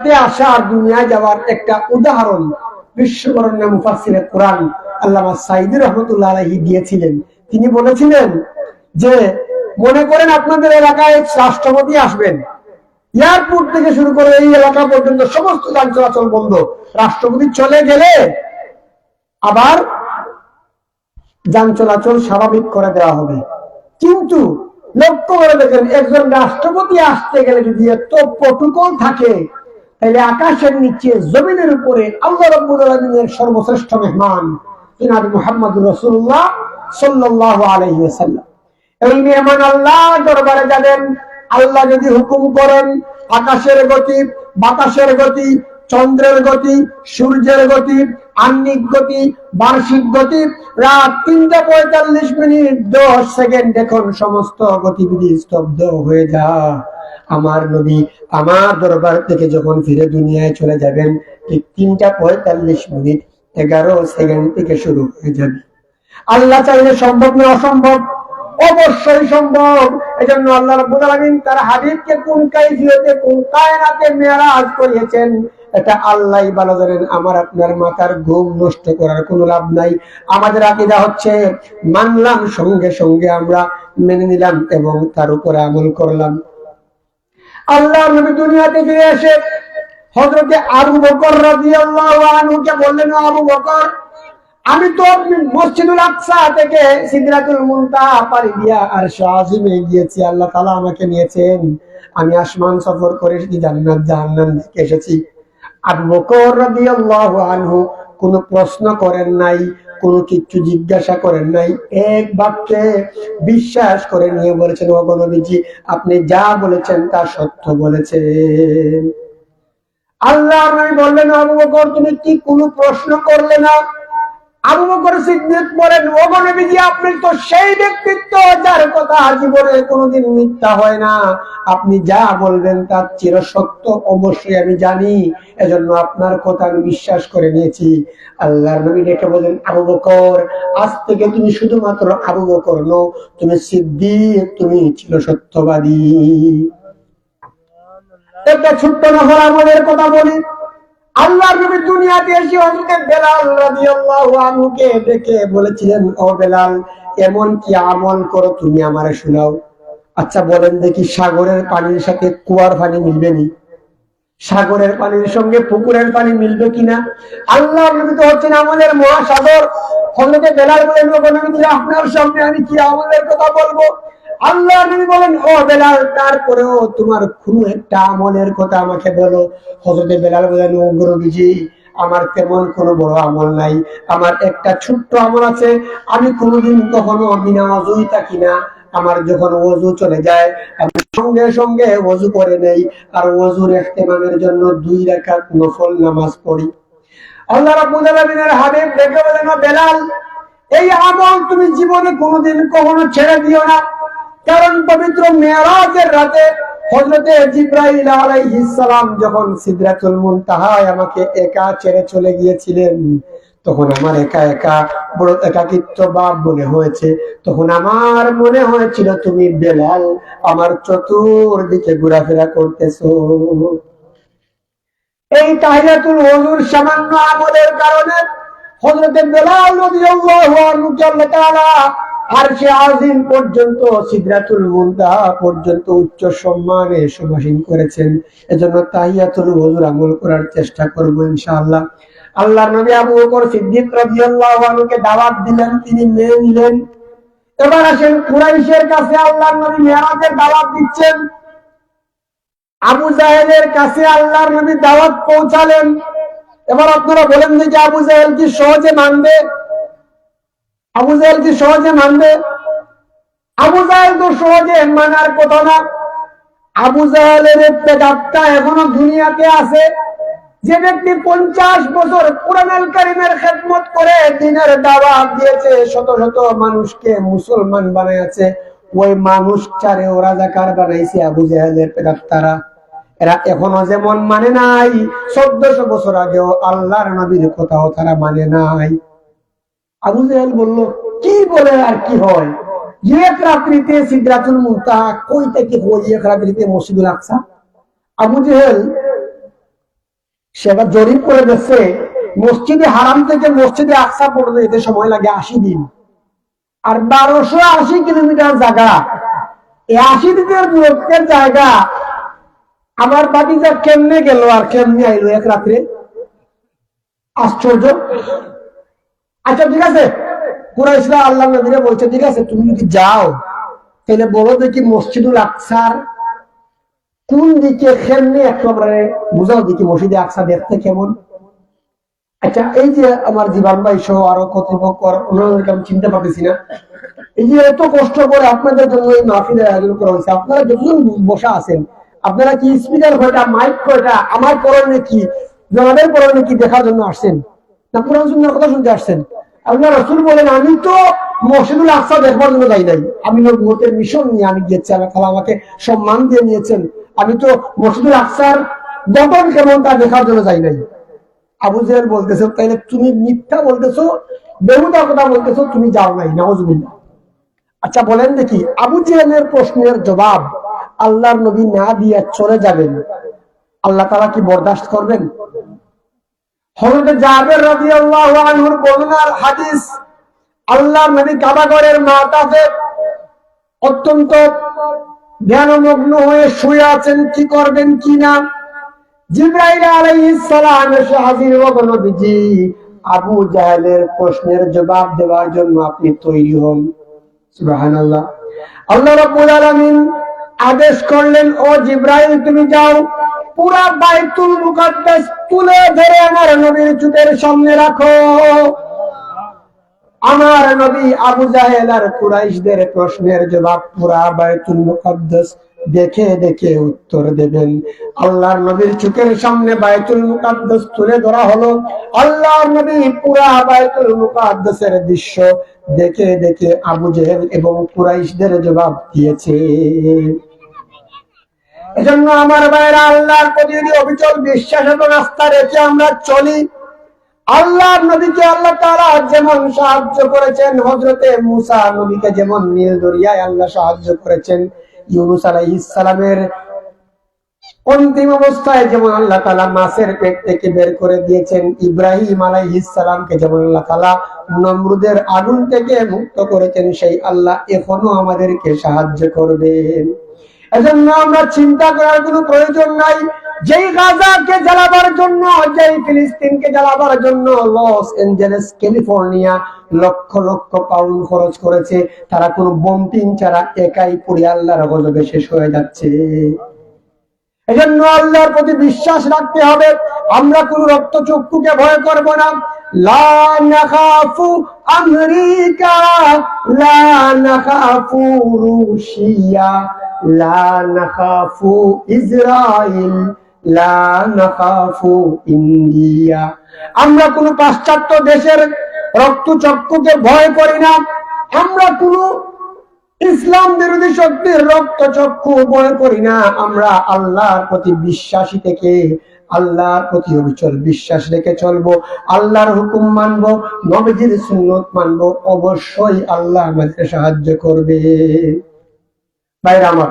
আসা আর যাওয়ার একটা উদাহরণ বিশ্ববরণ্য মুফাসিরে কোরআন আল্লামা সাইদুর রহমতুল্লাহ আলহী দিয়েছিলেন। তিনি বলেছিলেন যে, মনে করেন আপনাদের এলাকায় রাষ্ট্রপতি আসবেন। এয়ারপোর্ট থেকে শুরু করে এই এলাকা পর্যন্ত সমস্ত যান চলাচল বন্ধ। রাষ্ট্রপতি চলে গেলে আবার যান চলাচল স্বাভাবিক করে দেওয়া হবে। কিন্তু লক্ষ্য করে দেখেন, একজন রাষ্ট্রপতি আসতে গেলে যদি এত প্রটোকল থাকে তাহলে আকাশের নিচে, জমিনের উপরে আল্লাহ রব্বুল আলমিনের সর্বশ্রেষ্ঠ মেহমান তিনার মুহাম্মদ রসুল্লাহ সাল্লাহ আলাইহি এই মেহমান আল্লাহ দরবারে যাবেন। আল্লাহ যদি হুকুম করেন, আকাশের গতি, বাতাসের গতি, চন্দ্রের গতি, সূর্যের গতি আন্নিক গতি, বার্ষিক গতি, রাত তিনটা পঁয়তাল্লিশ মিনিট, দশ সেকেন্ড এখন সমস্ত গতিবিধি স্তব্ধ হয়ে যা। আমার নবী আমার দরবার থেকে যখন ফিরে দুনিয়ায় চলে যাবেন, ঠিক তিনটা পঁয়তাল্লিশ মিনিট, এগারো সেকেন্ড থেকে শুরু হয়ে যাবে। আল্লাহ চাইলে সম্ভব না অসম্ভব। অবশ্যই সম্ভব। এজন্য আল্লাহ রাব্বুল আলামিন তার হাবিবকে কোন কাইফিয়তে, কোন কায়নাতে মেরাজ করিয়েছেন, এটা আল্লাহই ভালো জানেন আমার আপনার মাথার ঘুম নষ্ট করার কোনো লাভ নাই। আমাদের আকীদা হচ্ছে, মানলাম, সঙ্গে সঙ্গে আমরা মেনে নিলাম এবং তার উপরে আমল করলাম। আল্লাহ নবী দুনিয়াতে ফিরে এসে হযরতে আবু বকর রাদিয়াল্লাহু আনহুকে বললেন আবু বকর আমি তো মসজিদুল আকসা থেকে সিদরাতুল মুনতাহা পাড়ি দিয়া আর শাহিমে গিয়েছি, আল্লাহ তাআলা আমাকে নিয়েছেন। আমি আসমান সফর করে জান্নাত, জাহান্নাম থেকে এসেছি। আবু বকর রাদিয়াল্লাহু আনহু কোনো প্রশ্ন করেন নাই, কোনো কিছু জিজ্ঞাসা করেন নাই। এক বাক্যে বিশ্বাস করে নিয়ে বলেছেন নবীজি, আপনি যা বলেছেন তা সত্য বলেছেন। আল্লাহ নবী বললেন, আবু বকর, তুমি কি কোনো প্রশ্ন করলে না? আবু বকর সিদ্দিক বলেন আপনি তো সেই ব্যক্তিত্ব যার কথা জীবনে কোনোদিন মিথ্যা হয় না। আপনি যা বলবেন তার অবশ্যই আমি জানি। এজন্য আপনার কথা আমি বিশ্বাস করে নিয়েছি। আল্লাহর নবী ডেকে বলেন আবু বকর, আজ থেকে তুমি শুধুমাত্র আবু বকর নো তুমি সিদ্দিক, তুমি চির সত্যবাদী। একটা ছোট্ট নহর আমাদের কথা বলি। আল্লাহ নবী দুনিয়াতে এসে হযরত বেলাল রাদিয়াল্লাহু আনহুকে ডেকে বলেছিলেন, ও বেলাল এমন কি আমল করো তুমি আমারে শোনাও? আচ্ছা বলেন দেখি সাগরের পানির সাথে কুয়ার পানি মিলবে নি? সাগরের পানির সঙ্গে পুকুরের পানি মিলবে কিনা? আল্লাহ নবী তো হচ্ছেন আমাদের মহাসাগর। হযরত বেলাল বলেন, ও নবী আপনার সামনে আমি কি আমলের কথা বলব? আল্লাহ নবী বলেন, ও বেলাল, তারপরেও তোমার কোনো একটা আমলের কথা আমাকে বলো। হজরতে বেলাল বলেন, ও গুরুবিজি, আমার তেমন কোনো বড় আমল নাই। আমার একটা ছোট্ট আমল আছে, আমি কোনোদিন কখনো বিনা অজুই থাকি না। আমার যখন ওজু চলে যায়, আমি সঙ্গে সঙ্গে ওজু করে নেই। আর ওজুর ইহতেমামের জন্য দুই রাকাত নফল নামাজ পড়ি। আল্লাহ রাব্বুল আলামিনের হাবিব দেখে বলেন বেলাল, এই আমল তুমি জীবনে কোনোদিন কখনো ছেড়ে দিও না। কারণ পবিত্র মেয়ারাজের রাতে হজরতে জিব্রাইল আলাইহিস সালাম যখন সিদরাতুল মুনতাহায় আমাকে একা ছেড়ে চলে গিয়েছিলেন, তখন আমার একা একা বড় একাকিত্ব ভাব মনে হয়েছে। তখন আমার মনে হয়েছিল, তুমি বেলাল, আমার চতুর্দিকে ঘোরাফেরা করতেছো। এই তাহিয়াতুল ওযুর সামান্য আমলের কারণে হজরতে বেলাল রাদিয়াল্লাহু আনহুকে আল্লাহ আরশে আজিম পর্যন্ত পর্যন্ত উচ্চ সম্মানে করেছেন। এজন্য তাহিয়াতুল ওযুর আমল করার চেষ্টা করব ইনশাআল্লাহ। আল্লাহর নবী আবু বকর সিদ্দিক রাদিয়াল্লাহু আনহুকে দাওয়াত দিলেন, তিনি মেনে নিলেন। এবার আসেন কুরাইশের কাছে আল্লাহর নবী মেরাজের দাওয়াত দিচ্ছেন। আবু জাহেলের কাছে আল্লাহর নবী দাওয়াত পৌঁছালেন। এবার আপনারা বলেন যে আবু জাহেল কি সহজে মানবে? আবু জাহেল কি সহজে মানবে? আবু জাহেল তো সহজে মানার কথা না। আবু জাহেলের এখনও দুনিয়াতে আছে। যে ব্যক্তি পঞ্চাশ বছর কোরআনুল কারিমের খেদমত করে দিনের দাওয়াত দিয়েছে, শত শত মানুষকে মুসলমান বানাইছে ওই মানুষ চারে ওরা জাকার বানাইছে আবু জাহেলের পেটাপ্তারা এরা এখনও যেমন মানে নাই, চোদ্দশো বছর আগেও আল্লাহর নবীর কথাও তারা মানে নাই। আবু জাহেল বলল, কি বলে আর কি হয়? এক রাত্রিতে সিদ্ধাতুল কই থেকে হই এক রাত্রিতে আকসা? আবু জরিপ করে মসজিদে হারাম থেকে মসজিদে আকসা সময় লাগে আশি দিন। আর বারোশো আশি কিলোমিটার জায়গা। এই আশি দিনের দূরত্বের জায়গা। আমার বাড়িটা কেমনে গেল আর কেমনে আইলো এক রাত্রে? আশ্চর্য। আচ্ছা ঠিক আছে। কুরাইশরা আল্লাহ নবীরে বলছে, ঠিক আছে, তুমি যদি যাও, তাহলে বলো দেখি মসজিদুল আকসার কোন দিকে কেমনে একেবারে বুঝাও দেখি মসজিদে আকসা দেখতে কেমন। আচ্ছা এই যে আমার জীবন ভাই সহ আরও কর্তৃপক্ষ আমি চিনতে পারতেছি না। এই যে এত কষ্ট করে আপনাদের জন্য এই মাহফিলের আয়োজন করা হয়েছে, আপনারা যতজন বসা আছেন, আপনারা কি স্পিকার কয়টা মাইক কয়টা, আমার করণে কি জনাদের করণে কি দেখার জন্য আসছেন? না, কোরআন সুন্নার কথা শুনতে আসছেন। রসুল বলেন, আমি তো মসজিদুল দেখবার জন্য যাই নাই। আমি নবুয়তের মিশন নিয়ে আমি গিয়েছি, আল্লাহ তাআলা আমাকে সম্মান দিয়ে নিয়েছেন। আমি তো মসজিদুল কেমন তা দেখার জন্য যাই নাই। আবু তুমি মিথ্যা বলতেছো বেহুদার কথা বলতেছো, তুমি যাও নাই, নাউজুবিল্লাহ। আচ্ছা বলেন দেখি, আবু জেহেলের প্রশ্নের জবাব, আল্লাহর নবী না দিয়ে চলে যাবেন। আল্লাহ তাআলা কি বরদাস্ত করবেন? হযরত জাবের রাদিয়াল্লাহু আনহুর বর্ণনার হাদিস আল্লাহর নবী মাতাফে অত্যন্ত ধ্যানমগ্ন হয়ে শুয়ে আছেন, কি করবেন কি না? জিব্রাইল আলাইহিস সালাম এসে হাজির হবেন নবীজি আবু জাহেলের প্রশ্নের জবাব দেওয়ার জন্য আপনি তৈরি হন। সুবহানাল্লাহ। আল্লাহ রাব্বুল আলামিন আদেশ করলেন, ও জিব্রাইল, তুমি যাও। পুরা বাইতুল মুকাদ্দাস তুলে ধরে আমার নবীর চুটের সামনে রাখো। আমার নবী আবু জাহেল আর কুরাইশদের প্রশ্নের জবাব পুরা বাইতুল মুকাদ্দাস দেখে দেখে উত্তর দেবেন। আল্লাহর নবীর চোখের সামনে বাইতুল মুকাদ্দাস তুলে ধরা হলো। আল্লাহর নবী পুরা বাইতুল মুকাদ্দাসের দৃশ্য দেখে দেখে আবু জেহেল এবং কুরাইশদের জবাব দিয়েছে। এজন্য আমার ভাইরা আল্লাহর প্রতি যদি অবিচল বিশ্বাস এবং আস্থা রেখে আমরা চলি, আল্লাহর নবীকে আল্লাহ তাআলা যেমন সাহায্য করেছেন, হযরতে মুসা নবীকে যেমন নীল দরিয়ায় আল্লাহ সাহায্য করেছেন, ইউনুস আলাইহিস সালামের অন্তিম অবস্থায় যেমন আল্লাহ তাআলা মাছের পেট থেকে বের করে দিয়েছেন, ইব্রাহিম আলাইহিস সালামকে যেমন আল্লাহ তাআলা নমরুদের আগুন থেকে মুক্ত করেছেন, সেই আল্লাহ এখনও আমাদেরকে সাহায্য করবেন। এজন্য আমরা চিন্তা করার কোনো প্রয়োজন নাই। যেই গাজাকে জ্বালাবার জন্য, যেই ফিলিস্তিনকে জ্বালাবার জন্য Los Angeles, California lakh lakh pound খরচ করেছে, তারা কোনো বম্পিং ছাড়া একাই পুরি আল্লাহর গজবে শেষ হয়ে যাচ্ছে। এজন্য আল্লাহর প্রতি বিশ্বাস রাখতে হবে। আমরা কোন রক্ত চক্ষুকে ভয় করব না। লা নাখাফু রুশিয়া, লা নাখাফু ইসরাইল, লা নাখাফু ইন্ডিয়া। আমরা কোন পাশ্চাত্য দেশের রক্ত চক্ষুকে ভয় করি না। আমরা কোনো ইসলাম বিরোধী শক্তির রক্ত চক্ষু ভয় করি না। আমরা আল্লাহর প্রতি বিশ্বাসী থেকে আল্লাহর প্রতি অবিচল বিশ্বাস রেখে চলবো, আল্লাহর হুকুম মানবো, নবীজির সুন্নত মানবো, অবশ্যই আল্লাহ আমাদেরকে সাহায্য করবে। ভাইরা আমার,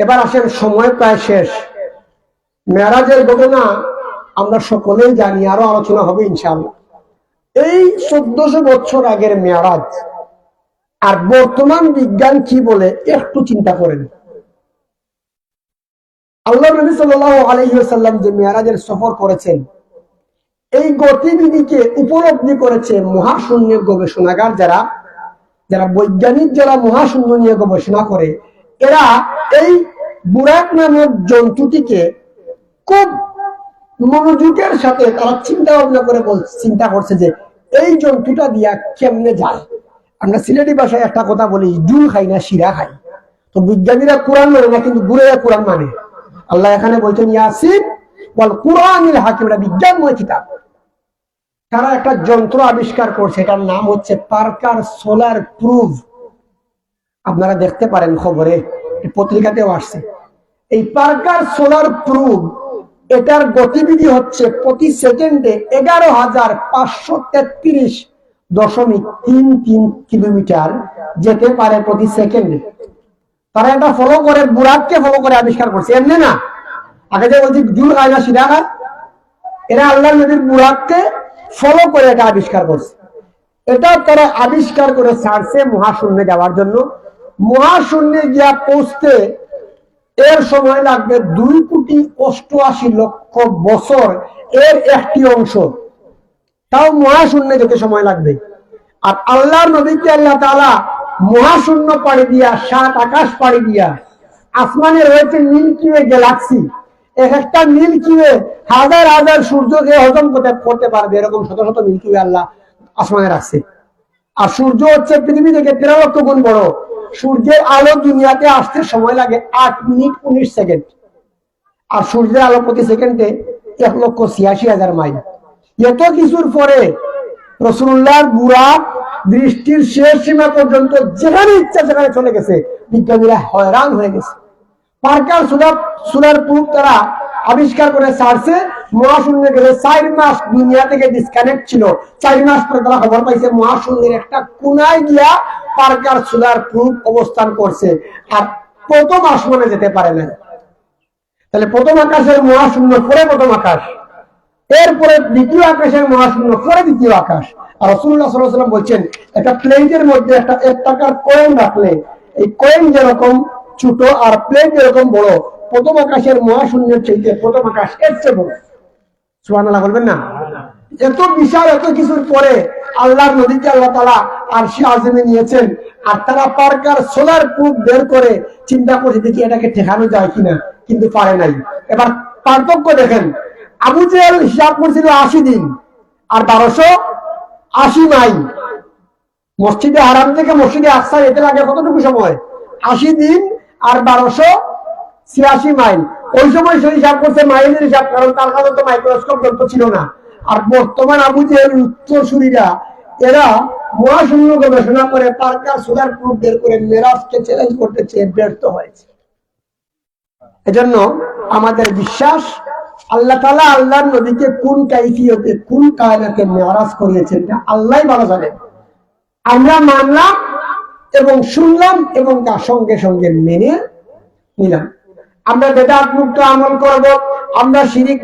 এবার আসেন সময় প্রায় শেষ। মেরাজের ঘটনা আমরা সকলেই জানি, আরও আলোচনা হবে ইনশাআল্লাহ। এই চোদ্দশো বছর আগের মেয়ারাজ, আর বর্তমান বিজ্ঞান কি বলে একটু চিন্তা করেন। আল্লাহ নবী সাল্লাহ আলহিহাল্লাম যে মেয়ারাজের সফর করেছেন, এই গতিবিধিকে উপলব্ধি করেছে মহাশূন্য গবেষণাগার যারা যারা বৈজ্ঞানিক, যারা মহাশূন্য নিয়ে গবেষণা করে, এরা এই বুরাক নামক জন্তুটিকে খুব মনোযোগের সাথে তারা চিন্তা ভাবনা করে চিন্তা করছে যে এই জন্তুটা দিয়া কেমনে যায়। আমরা সিলেটি ভাষায় একটা কথা বলি, জুল খাই না, শিরা খাই। তো বিজ্ঞানীরা কোরআন মানে না, কিন্তু গুরেরা কোরআন মানে। আল্লাহ এখানে বলছেন, ইয়াসিন বল কোরআনিল হাকিম এটা বিজ্ঞানময় কিতাব। তারা একটা যন্ত্র আবিষ্কার করছে, এটার নাম হচ্ছে পার্কার সোলার প্রুফ। আপনারা দেখতে পারেন খবরে পত্রিকাতেও আসছে। এই পার্কার সোলার প্রুফ, এটার গতিবিধি হচ্ছে প্রতি সেকেন্ডে এগারো হাজার পাঁচশো তেত্রিশ দশমিক তিন তিন কিলোমিটার যেতে পারে প্রতি সেকেন্ডে। তারা এটা ফলো করে বুরাককে ফলো করে আবিষ্কার করছে। এমনি না। আগে যে বলছি, জুল খায় না এরা আল্লাহ নবীর মুরাদকে ফলো করে এটা আবিষ্কার করছে। এটা তারা আবিষ্কার করে ছাড়ছে মহাশূন্যে যাওয়ার জন্য। মহাশূন্যে গিয়া পৌঁছতে এর সময় লাগবে দুই কোটি অষ্টআশি লক্ষ বছর এর একটি অংশ। তাও মহাশূন্যে যেতে সময় লাগবে। আর আল্লাহর নবীকে আল্লাহ তাআলা মহাশূন্য পাড়ি দিয়া, সাত আকাশ পাড়ি দিয়া আসমানে রয়েছে মিল্কি ওয়ে গ্যালাক্সি এক একটা মিল্কি ওয়ে হাজার হাজার সূর্যকে হজম করতে করতে পারবে, এরকম শত শত মিল্কি ওয়ে আল্লাহ আসমানে রাখছে। আর সূর্য হচ্ছে পৃথিবী থেকে তেরো লক্ষ গুণ বড়। সূর্যের আলো দুনিয়াতে আসতে সময় লাগে আট মিনিট উনিশ সেকেন্ড। আর সূর্যের আলো প্রতি সেকেন্ডে এক লক্ষ ছিয়াশি হাজার মাইল। এত কিছুর পরে রসুল্লাহর বুড়া দৃষ্টির শেষ সীমা পর্যন্ত যেখানে ইচ্ছা সেখানে চলে গেছে। বিজ্ঞানীরা হয়রান হয়ে গেছে। পার্কার সুলার সুলার প্রুফ তারা আবিষ্কার করে ছাড়ছে। মহাশূন্যে গেলে চার মাস দুনিয়া থেকে ডিসকানেক্ট ছিল। চার মাস পরে তারা খবর পাইছে, মহাশূন্যের একটা কোনায় গিয়া পার্কার সুলার প্রুফ অবস্থান করছে। আর প্রথম আসমানে যেতে পারে না। তাহলে প্রথম আকাশের মহাশূন্য পরে প্রথম আকাশ। এরপরে দ্বিতীয় আকাশের মহাশূন্য পরে দ্বিতীয় আকাশ। আর রসুল্লাহ সাল্লাম বলছেন একটা প্লেটের মধ্যে একটা এক টাকার কয়েন রাখলে এই কয়েন যেরকম ছোট আর প্লেট যেরকম বড় প্রথম আকাশের মহাশূন্যের চাইতে প্রথম আকাশ এর চেয়ে বড়। বলবেন না? এত বিশাল এত কিছুর পরে আল্লাহর নদীকে আল্লাহ তালা আর সে আজমে নিয়েছেন আর তারা পার্কার সোলার প্রুফ বের করে চিন্তা করছে দেখি এটাকে ঠেকানো যায় কিনা কিন্তু পারে নাই। এবার পার্থক্য দেখেন আবু জেহেল হিসাব করছিল আশি দিন আর বারোশো আশি মাইল মসজিদে হারাম থেকে মসজিদে আকসা যেতে লাগে কতটুকু সময়? আশি দিন আর বারোশো ছিয়াশি মাইল। ওই সময় সে হিসাব করছে মাইলের হিসাব, কারণ তার কাছে তো মাইক্রোস্কোপ যন্ত্র ছিল না। আর বর্তমান আবু জেহেল উত্তরসূরিরা এরা মহাশূন্য গবেষণা করে পার্কার সুদার প্রুফ বের করে মেরাজকে চ্যালেঞ্জ করতে চেয়ে ব্যর্থ হয়েছে। এজন্য আমাদের বিশ্বাস আল্লাহ তালা আল্লাহর নবীকে কোন কাইফিয়তে, কোন কায়নাকে মেয়ারাজ করিয়েছেন আল্লাহ বলা যাবে আমরা মানলাম এবং শুনলাম এবং তার সঙ্গে সঙ্গে মেনে নিলাম। আমরা বেদাত মুক্ত আমল করব, আমরা শিরিক